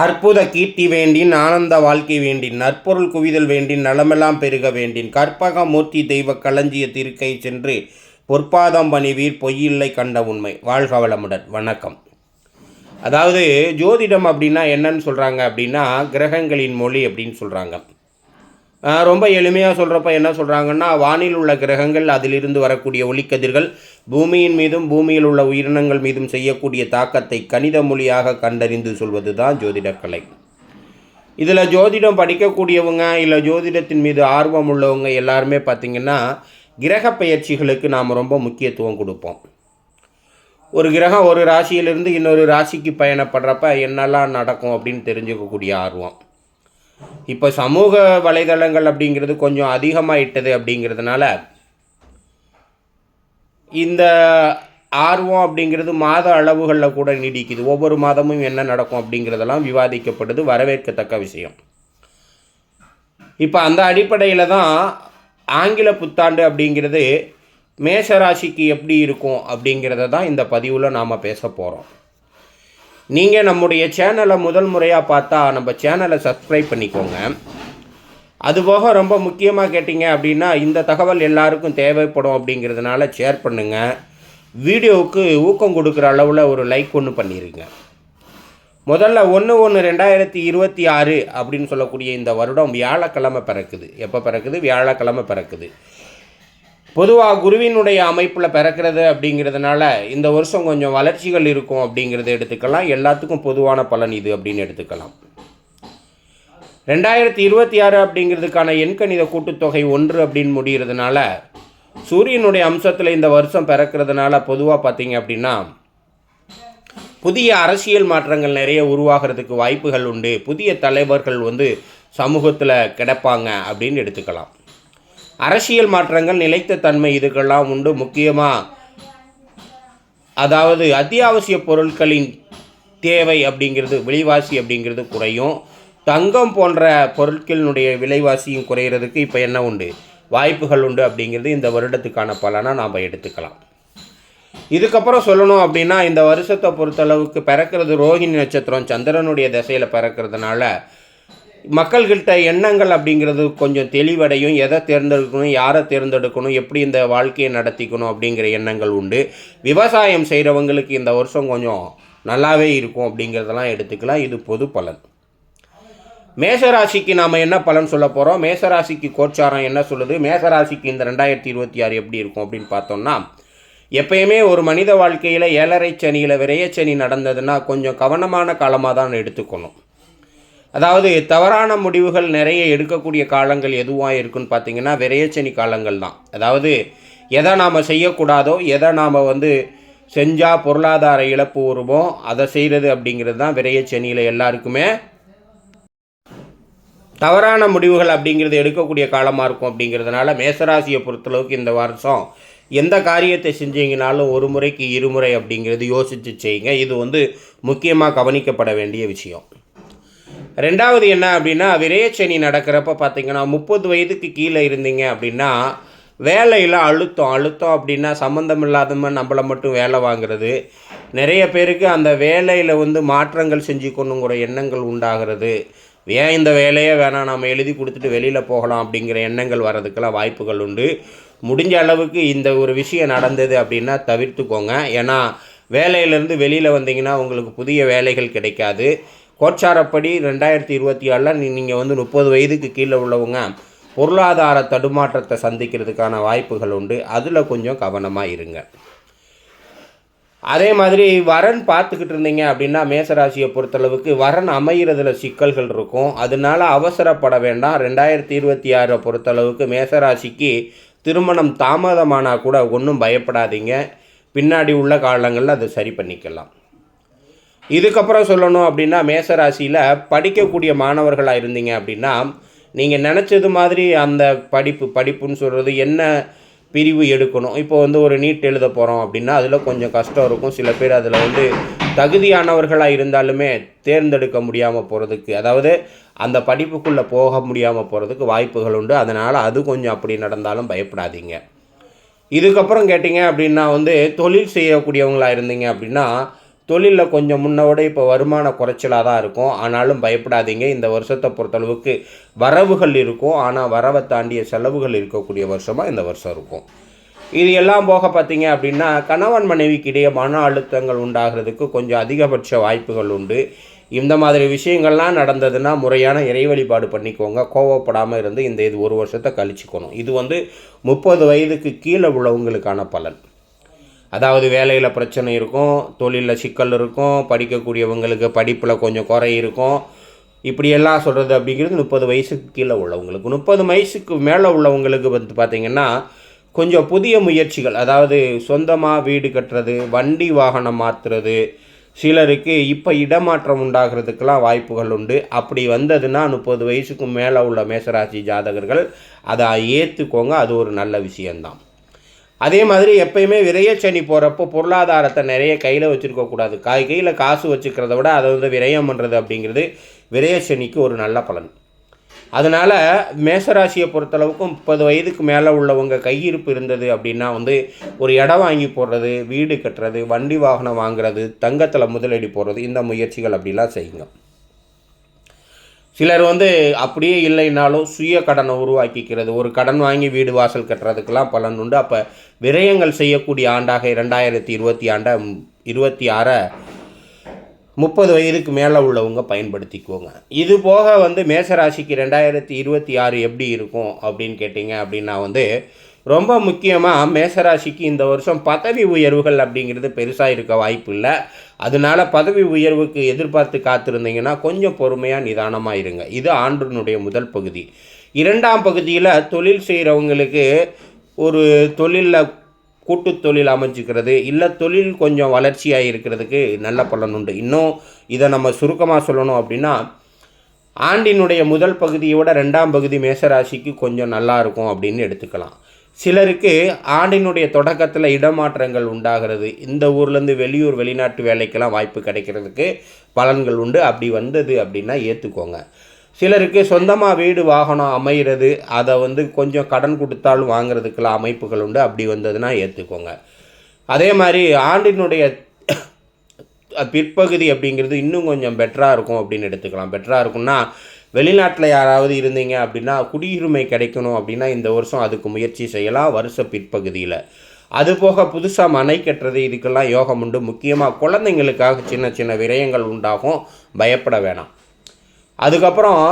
அற்புத கீர்த்தி வேண்டின் ஆனந்த வாழ்க்கை வேண்டின் நற்பொருள் குவிதல் வேண்டின் நலமெல்லாம் பெருக வேண்டின் கற்பக மூர்த்தி தெய்வ களஞ்சிய திருக்கை சென்று பொற்பாதம் பணிவீர் பொய்யில்லை கண்ட உண்மை. வாழ்க வளமுடன். வணக்கம். அதாவது ஜோதிடம் அப்படின்னா என்னன்னு சொல்கிறாங்க அப்படின்னா கிரகங்களின் மொழி அப்படின்னு சொல்கிறாங்க ரொம்ப எளிமையாக சொல்கிறப்ப என்ன சொல்கிறாங்கன்னா வானில் உள்ள கிரகங்கள் அதிலிருந்து வரக்கூடிய ஒளிக்கதிர்கள் பூமியின் மீதும் பூமியில் உள்ள உயிரினங்கள் மீதும் செய்யக்கூடிய தாக்கத்தை கணித மொழியாக கண்டறிந்து சொல்வது தான் ஜோதிடக்கலை இதில் ஜோதிடம் படிக்கக்கூடியவங்க இல்லை ஜோதிடத்தின் மீது ஆர்வம் உள்ளவங்க எல்லாருமே பார்த்திங்கன்னா கிரக பயிற்சிகளுக்கு நாம் ரொம்ப முக்கியத்துவம் கொடுப்போம். ஒரு கிரகம் ஒரு ராசியிலிருந்து இன்னொரு ராசிக்கு பயணப்படுறப்ப என்னெல்லாம் நடக்கும் அப்படின்னு தெரிஞ்சுக்கக்கூடிய ஆர்வம். இப்போ சமூக வலைதளங்கள் அப்படிங்கிறது கொஞ்சம் அதிகமாகிட்டது அப்படிங்கிறதுனால இந்த ஆர்வம் அப்படிங்கிறது மாத அளவுகளில் கூட நீடிக்குது. ஒவ்வொரு மாதமும் என்ன நடக்கும் அப்படிங்கிறதெல்லாம் விவாதிக்கப்படுது. வரவேற்கத்தக்க விஷயம். இப்போ அந்த அடிப்படையில் தான் ஆங்கில புத்தாண்டு அப்படிங்கிறது மேஷராசிக்கு எப்படி இருக்கும் அப்படிங்கிறத தான் இந்த பதிவில் நாம் பேச போகிறோம் நீங்கள் நம்முடைய சேனலை முதல் முறையாக பார்த்தா நம்ம சேனலை சப்ஸ்கிரைப் பண்ணிக்கோங்க. அதுபோக ரொம்ப முக்கியமாக கேட்டிங்க அப்படின்னா இந்த தகவல் எல்லாருக்கும் தேவைப்படும் அப்படிங்கிறதுனால ஷேர் பண்ணுங்கள் வீடியோவுக்கு ஊக்கம் கொடுக்குற அளவில் ஒரு லைக் ஒன்று பண்ணிடுங்க முதல்ல ஒன்று ஒன்று ரெண்டாயிரத்தி இருபத்தி ஆறு அப்படின்னு சொல்லக்கூடிய இந்த வருடம் வியாழக்கிழமை பிறக்குது. எப்போ பிறக்குது? வியாழக்கிழமை பிறக்குது. பொதுவாக குருவினுடைய அமைப்பில் பிறக்கிறது அப்படிங்கிறதுனால இந்த வருஷம் கொஞ்சம் வளர்ச்சிகள் இருக்கும் அப்படிங்கிறத எடுத்துக்கலாம். எல்லாத்துக்கும் பொதுவான பலன் இது அப்படின்னு எடுத்துக்கலாம். ரெண்டாயிரத்தி இருபத்தி ஆறு அப்படிங்கிறதுக்கான எண்கணித கூட்டுத்தொகை ஒன்று அப்படின்னு முடிகிறதுனால சூரியனுடைய அம்சத்தில் இந்த வருஷம் பிறக்கிறதுனால பொதுவாக பார்த்தீங்க அப்படின்னா புதிய அரசியல் மாற்றங்கள் நிறைய உருவாகிறதுக்கு வாய்ப்புகள் உண்டு. புதிய தலைவர்கள் வந்து சமூகத்தில் கிடப்பாங்க அப்படின்னு எடுத்துக்கலாம். அரசியல் மாற்றங்கள் நிலைத்த தன்மை இதுக்கெல்லாம் உண்டு முக்கியமாக அதாவது அத்தியாவசிய பொருட்களின் தேவை அப்படிங்கிறது விலைவாசி அப்படிங்கிறது குறையும். தங்கம் போன்ற பொருட்களினுடைய விலைவாசியும் குறையிறதுக்கு இப்போ என்ன உண்டு? வாய்ப்புகள் உண்டு அப்படிங்கிறது இந்த வருடத்துக்கான பலனாக நாம் எடுத்துக்கலாம். இதுக்கப்புறம் சொல்லணும் அப்படின்னா இந்த வருஷத்தை பொறுத்தளவுக்கு பிறக்கிறது ரோஹிணி நட்சத்திரம். சந்திரனுடைய திசையில் பிறக்கிறதுனால மக்கள்கிட்ட எண்ணங்கள் அப்படிங்கிறது கொஞ்சம் தெளிவடையும். எதை தேர்ந்தெடுக்கணும் யாரை தேர்ந்தெடுக்கணும் எப்படி இந்த வாழ்க்கையை நடத்திக்கணும் அப்படிங்கிற எண்ணங்கள் உண்டு. விவசாயம் செய்கிறவங்களுக்கு இந்த வருஷம் கொஞ்சம் நல்லாவே இருக்கும் அப்படிங்கிறதெல்லாம் எடுத்துக்கலாம். இது பொது பலன். மேசராசிக்கு நாம் என்ன பலன் சொல்ல போகிறோம் மேசராசிக்கு கோச்சாரம் என்ன சொல்லுது? மேசராசிக்கு இந்த ரெண்டாயிரத்தி இருபத்தி ஆறு எப்படி இருக்கும் அப்படின்னு பார்த்தோம்னா எப்பயுமே ஒரு மனித வாழ்க்கையில் ஏழரை சனியில் விரையச்சனி நடந்ததுன்னா கொஞ்சம் கவனமான காலமாக தான் எடுத்துக்கணும். அதாவது தவறான முடிவுகள் நிறைய எடுக்கக்கூடிய காலங்கள் எதுவாக இருக்குன்னு பார்த்தீங்கன்னா விரையச்சனி காலங்கள் தான். அதாவது எதை நாம் செய்யக்கூடாதோ எதை நாம் வந்து செஞ்சால் பொருளாதார இழப்பு வருமோ அதை செய்கிறது அப்படிங்கிறது தான் விரையச்சனியில் எல்லாருக்குமே தவறான முடிவுகள் அப்படிங்கிறது எடுக்கக்கூடிய காலமாக இருக்கும் அப்படிங்கிறதுனால மேசராசியை பொறுத்தளவுக்கு இந்த வருஷம் எந்த காரியத்தை செஞ்சீங்கனாலும் ஒரு முறைக்கு இருமுறை அப்படிங்கிறது யோசித்து செய்யுங்க. இது வந்து முக்கியமாக கவனிக்கப்பட வேண்டிய விஷயம். ரெண்டாவது என்ன அப்படின்னா விரயச்சனி நடக்கிறப்ப பார்த்தீங்கன்னா முப்பது வயதுக்கு கீழே இருந்தீங்க அப்படின்னா வேலையில் அழுத்தம் அழுத்தம் அப்படின்னா சம்மந்தம் இல்லாதம நம்மளை மட்டும் வேலை வாங்குறது. நிறைய பேருக்கு அந்த வேலையில் வந்து மாற்றங்கள் செஞ்சுக்கணுங்கிற எண்ணங்கள் உண்டாகிறது. ஏன் இந்த வேலையே வேணாம் நம்ம எழுதி கொடுத்துட்டு வெளியில் போகலாம் அப்படிங்கிற எண்ணங்கள் வர்றதுக்கெல்லாம் வாய்ப்புகள் உண்டு. முடிஞ்ச அளவுக்கு இந்த ஒரு விஷயம் நடந்தது அப்படின்னா தவிர்த்துக்கோங்க. ஏன்னா வேலையிலேருந்து வெளியில் வந்தீங்கன்னா உங்களுக்கு புதிய வேலைகள் கிடைக்காது. கோச்சாரப்படி ரெண்டாயிரத்தி இருபத்தி ஆறில் நீங்கள் வந்து முப்பது வயதுக்கு கீழே உள்ளவங்க பொருளாதார தடுமாற்றத்தை சந்திக்கிறதுக்கான வாய்ப்புகள் உண்டு. அதில் கொஞ்சம் கவனமாக இருங்க. அதே மாதிரி வரன் பார்த்துக்கிட்டு இருந்தீங்க அப்படின்னா மேசராசியை பொறுத்தளவுக்கு வரன் அமைகிறதுல சிக்கல்கள் இருக்கும். அதனால அவசரப்பட வேண்டாம். ரெண்டாயிரத்தி இருபத்தி ஆறை பொறுத்தளவுக்கு மேசராசிக்கு திருமணம் தாமதமானால் கூட ஒன்றும் பயப்படாதீங்க. பின்னாடி உள்ள காலங்களில் அதை சரி பண்ணிக்கலாம். இதுக்கப்புறம் சொல்லணும் அப்படின்னா மேசராசியில் படிக்கக்கூடிய மாணவர்களாக இருந்தீங்க அப்படின்னா நீங்கள் நினச்சது மாதிரி அந்த படிப்பு படிப்புன்னு சொல்கிறது என்ன பிரிவு எடுக்கணும்? இப்போ வந்து ஒரு நீட் எழுத போகிறோம் அப்படின்னா அதில் கொஞ்சம் கஷ்டம் இருக்கும். சில பேர் அதில் வந்து தகுதியானவர்களாக இருந்தாலுமே தேர்ந்தெடுக்க முடியாமல் போகிறதுக்கு அதாவது அந்த படிப்புக்குள்ளே போக முடியாமல் போகிறதுக்கு வாய்ப்புகள் உண்டு. அதனால் அது கொஞ்சம் அப்படி நடந்தாலும் பயப்படாதீங்க. இதுக்கப்புறம் கேட்டிங்க அப்படின்னா வந்து தொழில் செய்யக்கூடியவங்களாக இருந்தீங்க அப்படின்னா தொழிலில் கொஞ்சம் முன்னோட விட இப்போ வருமான குறைச்சலாக தான் இருக்கும். ஆனாலும் பயப்படாதீங்க. இந்த வருஷத்தை பொறுத்தளவுக்கு வரவுகள் இருக்கும். ஆனால் வரவை தாண்டிய செலவுகள் இருக்கக்கூடிய வருஷமாக இந்த வருஷம் இருக்கும். இது எல்லாம் போக பார்த்தீங்க அப்படின்னா கணவன் மனைவிக்கு இடையே மன அழுத்தங்கள் உண்டாகிறதுக்கு கொஞ்சம் அதிகபட்ச வாய்ப்புகள் உண்டு. இந்த மாதிரி விஷயங்கள்லாம் நடந்ததுன்னா முறையான இறை வழிபாடு பண்ணிக்கோங்க. கோவப்படாமல் இருந்து இந்த இது ஒரு வருஷத்தை கழிச்சுக்கணும். இது வந்து முப்பது வயதுக்கு கீழே உள்ளவங்களுக்கான பலன். அதாவது வேலையில் பிரச்சனை இருக்கும் தொழிலில் சிக்கல் இருக்கும் படிக்கக்கூடியவங்களுக்கு படிப்பில் கொஞ்சம் குறை இருக்கும். இப்படியெல்லாம் சொல்கிறது அப்படிங்கிறது முப்பது வயசுக்கு கீழே உள்ளவங்களுக்கு முப்பது வயசுக்கு மேலே உள்ளவங்களுக்கு வந்து பார்த்திங்கன்னா கொஞ்சம் புதிய முயற்சிகள் அதாவது சொந்தமாக வீடு கட்டுறது வண்டி வாகனம் மாற்றுறது சிலருக்கு இப்போ இடமாற்றம் உண்டாகிறதுக்கெல்லாம் வாய்ப்புகள் உண்டு. அப்படி வந்ததுன்னா முப்பது வயசுக்கு மேலே உள்ள மேசராசி ஜாதகர்கள் அதை ஏற்றுக்கோங்க அது ஒரு நல்ல விஷயந்தான் அதே மாதிரி எப்பயுமே விரயச்சனி போகிறப்போ பொருளாதாரத்தை நிறைய கையில் வச்சுருக்கக்கூடாது காய் கையில் காசு வச்சுக்கிறத விட அதை வந்து விரயம் பண்ணுறது அப்படிங்கிறது விரயச்சனிக்கு ஒரு நல்ல பலன். அதனால் மேசராசியை பொறுத்தளவுக்கு முப்பது வயதுக்கு மேலே உள்ளவங்க கையிருப்பு இருந்தது அப்படின்னா வந்து ஒரு இடம் வாங்கி போடுறது வீடு கட்டுறது வண்டி வாகனம் வாங்குறது தங்கத்தில் முதலீடு போடுறது இந்த முயற்சிகள் அப்படிலாம் செய்யுங்க. சிலர் வந்து அப்படியே இல்லைனாலும் சுய கடனை உருவாக்கிக்கிறது. ஒரு கடன் வாங்கி வீடு வாசல் கட்டுறதுக்கெல்லாம் பலன் உண்டு. அப்போ விரயங்கள் செய்யக்கூடிய ஆண்டாக இரண்டாயிரத்தி இருபத்தி ஆண்டை இருபத்தி ஆறை முப்பது வயதுக்கு மேலே உள்ளவங்க பயன்படுத்திக்குவோங்க இது போக வந்து மேசராசிக்கு ரெண்டாயிரத்தி இருபத்தி ஆறு எப்படி இருக்கும் அப்படின்னு கேட்டிங்க அப்படின்னா வந்து ரொம்ப முக்கியமாக மேசராசிக்கு இந்த வருஷம் பதவி உயர்வுகள் அப்படிங்கிறது பெருசாக இருக்க வாய்ப்பு இல்லை. அதனால பதவி உயர்வுக்கு எதிர்பார்த்து காத்திருந்தீங்கன்னா கொஞ்சம் பொறுமையாக நிதானமாக இருங்க. இது ஆண்டினுடைய முதல் பகுதி. இரண்டாம் பகுதியில் தொழில் செய்கிறவங்களுக்கு ஒரு தொழிலில் கூட்டு தொழில் அமைஞ்சிக்கிறது. இல்லை தொழில் கொஞ்சம் வளர்ச்சியாக இருக்கிறதுக்கு நல்ல பலன் உண்டு. இன்னும் இதை நம்ம சுருக்கமாக சொல்லணும் அப்படின்னா ஆண்டினுடைய முதல் பகுதியோட ரெண்டாம் பகுதி மேசராசிக்கு கொஞ்சம் நல்லா இருக்கும் அப்படின்னு எடுத்துக்கலாம். சிலருக்கு ஆண்டினுடைய தொடக்கத்தில் இடமாற்றங்கள் உண்டாகிறது. இந்த ஊர்லேருந்து வெளியூர் வெளிநாட்டு வேலைக்கெல்லாம் வாய்ப்பு கிடைக்கிறதுக்கு பலன்கள் உண்டு. அப்படி வந்தது அப்படின்னா ஏற்றுக்கோங்க சிலருக்கு சொந்தமாக வீடு வாகனம் அமைகிறது அதை வந்து கொஞ்சம் கடன் கொடுத்தாலும் வாங்குறதுக்கெல்லாம் அமைப்புகள் உண்டு. அப்படி வந்ததுன்னா ஏற்றுக்கோங்க அதே மாதிரி ஆண்டினுடைய பிற்பகுதி அப்படிங்கிறது இன்னும் கொஞ்சம் பெட்டராக இருக்கும் அப்படின்னு எடுத்துக்கலாம். பெட்டராக இருக்கும்னா வெளிநாட்டில் யாராவது இருந்தீங்க அப்படின்னா குடியுரிமை கிடைக்கணும் அப்படின்னா இந்த வருஷம் அதுக்கு முயற்சி செய்யலாம் வருஷ பிற்பகுதியில். அது போக புதுசாக மனை கட்டுறது இதுக்கெல்லாம் யோகம் உண்டு. முக்கியமாக குழந்தைங்களுக்காக சின்ன சின்ன விரயங்கள் உண்டாகும். பயப்பட வேணாம். அதுக்கப்புறம்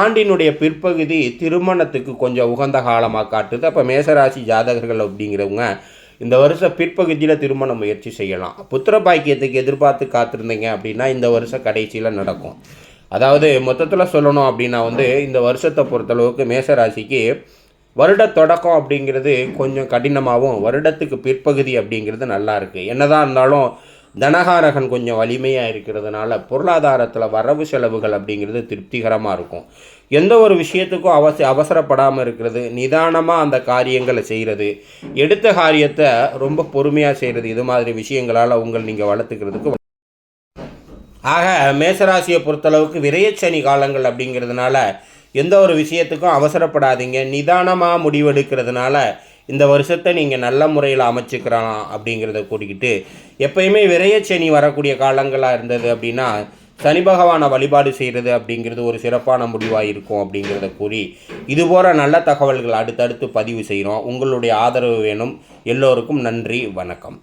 ஆண்டினுடைய பிற்பகுதி திருமணத்துக்கு கொஞ்சம் உகந்த காலமாக காட்டுது. அப்போ மேசராசி ஜாதகர்கள் அப்படிங்கிறவங்க இந்த வருஷம் பிற்பகுதியில் திருமண முயற்சி செய்யலாம். புத்திர பாக்கியத்துக்கு எதிர்பார்த்து காத்திருந்தீங்க அப்படின்னா இந்த வருஷம் கடைசியில் நடக்கும். அதாவது மொத்தத்தில் சொல்லணும் அப்படின்னா வந்து இந்த வருஷத்தை பொறுத்தளவுக்கு மேசராசிக்கு வருட தொடக்கம் அப்படிங்கிறது கொஞ்சம் கடினமாகவும் வருடத்துக்கு பிற்பகுதி அப்படிங்கிறது நல்லா இருக்குது என்னதான் இருந்தாலும் தனகாரகன் கொஞ்சம் வலிமையாக இருக்கிறதுனால பொருளாதாரத்தில் வரவு செலவுகள் அப்படிங்கிறது திருப்திகரமாக இருக்கும். எந்த ஒரு விஷயத்துக்கும் அவச அவசரப்படாமல் இருக்கிறது நிதானமாக அந்த காரியங்களை செய்கிறது எடுத்த காரியத்தை ரொம்ப பொறுமையாக செய்கிறது இது மாதிரி விஷயங்களால் உங்கள் நீங்கள் வளர்த்துக்கிறதுக்கு ஆக மேசராசியை பொறுத்தளவுக்கு விரையச்சனி காலங்கள் அப்படிங்கிறதுனால எந்த ஒரு விஷயத்துக்கும் அவசரப்படாதீங்க. நிதானமாக முடிவெடுக்கிறதுனால இந்த வருஷத்தை நீங்கள் நல்ல முறையில் அமைச்சுக்கலாம் அப்படிங்கிறத கூட்டிக்கிட்டு எப்பயுமே விரையச்சனி வரக்கூடிய காலங்களாக இருந்தது அப்படின்னா சனி பகவானை வழிபாடு செய்கிறது அப்படிங்கிறது ஒரு சிறப்பான முடிவாக இருக்கும் அப்படிங்கிறத கூறி இது போகிற நல்ல தகவல்கள் அடுத்தடுத்து பதிவு செய்கிறோம் உங்களுடைய ஆதரவு வேணும். எல்லோருக்கும் நன்றி வணக்கம்.